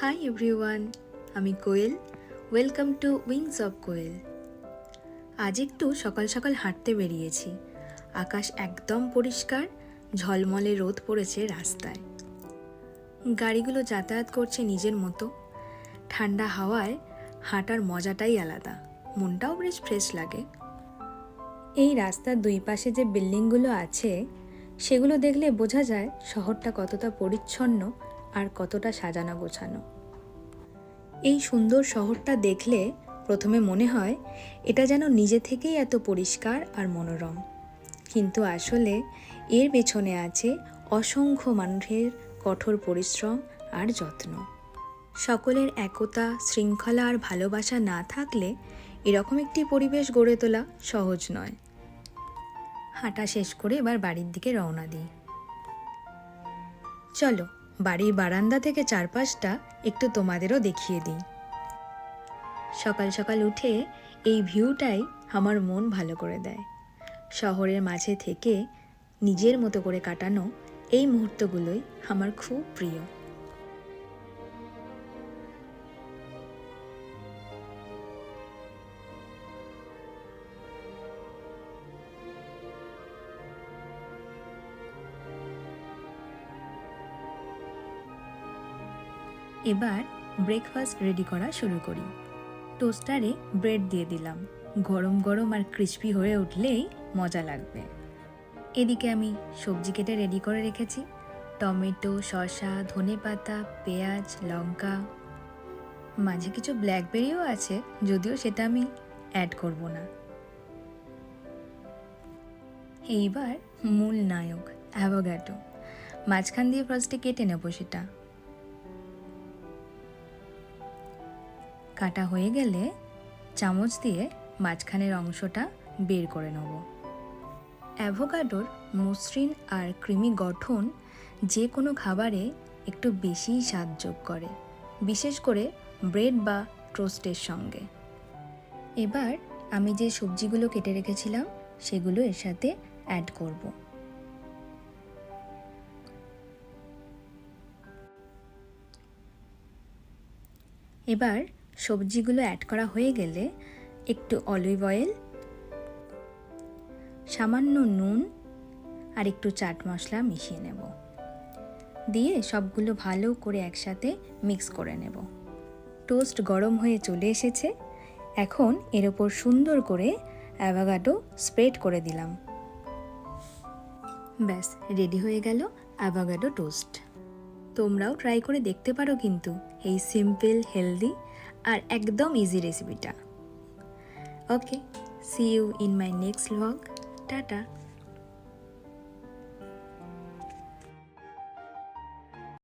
High everyone আমি Koel. Welcome to wings of Koel আজ একটু সকাল সকাল হাঁটতে বেরিয়েছি। আকাশ একদম পরিষ্কার, ঝলমলে রোদ পড়েছে রাস্তায়। গাড়িগুলো যাতায়াত করছে নিজের মতো। ঠান্ডা হাওয়ায় হাঁটার মজাটাই আলাদা, মনটাও বেশ ফ্রেশ লাগে। এই রাস্তার দুই পাশে যে বিল্ডিংগুলো আছে, সেগুলো দেখলে বোঝা যায় শহরটা কতটা পরিচ্ছন্ন আর কতটা সাজানো গোছানো। এই সুন্দর শহরটা দেখলে প্রথমে মনে হয় এটা যেন নিজে থেকেই এত পরিষ্কার আর মনোরম। কিন্তু আসলে এর পেছনে আছে অসংখ্য মানুষের কঠোর পরিশ্রম আর যত্ন। সকলের একতা, শৃঙ্খলা আর ভালোবাসা না থাকলে এরকম একটি পরিবেশ গড়ে তোলা সহজ নয়। হাঁটা শেষ করে এবার বাড়ির দিকে রওনা দিই। চলো বাড়ির বারান্দা থেকে চারপাশটা একটু তোমাদেরও দেখিয়ে দিই। সকাল সকাল উঠে এই ভিউটাই আমার মন ভালো করে দেয়। শহরের মাঝে থেকে নিজের মতো করে কাটানো এই মুহূর্তগুলোই আমার খুব প্রিয়। এবার ব্রেকফাস্ট রেডি করা শুরু করি। টোস্টারে ব্রেড দিয়ে দিলাম। গরম গরম আর ক্রিস্পি হয়ে উঠলেই মজা লাগবে। এদিকে আমি সবজি কেটে রেডি করে রেখেছি। টমেটো, শসা ধনে পাতা পেঁয়াজ, লঙ্কা। মাঝে কিছু ব্ল্যাকবেরিও আছে, যদিও সেটা আমি অ্যাড করব না। এইবার মূল নায়ক অ্যাভোগ্যাটো মাঝখান দিয়ে ফার্স্টে কেটে নেব সেটা। কাটা হয়ে গেলে চামচ দিয়ে মাঝখানের অংশটা বের করে নেব। অ্যাভোকাডোর মসৃণ আর ক্রিমি গঠন যে কোনো খাবারে একটু বেশিই স্বাদ যোগ করে, বিশেষ করে ব্রেড বা টোস্টের সঙ্গে। এবার আমি যে সবজিগুলো কেটে রেখেছিলাম, সেগুলো এর সাথে অ্যাড করব। এবার সবজিগুলো অ্যাড করা হয়ে গেলে একটু অলিভ অয়েল সামান্য নুন আর একটু চাট মশলা মিশিয়ে নেব। দিয়ে সবগুলো ভালো করে একসাথে মিক্স করে নেব। টোস্ট গরম হয়ে চলে এসেছে। এখন এর ওপর সুন্দর করে অ্যাভাগাডো স্প্রেড করে দিলাম। ব্যাস রেডি হয়ে গেল অ্যাভাগাডো টোস্ট তোমরাও ট্রাই করে দেখতে পারো কিন্তু, এই সিম্পল হেলদি আর একদম ইজি রেসিপিটা okay see you in my next vlog tata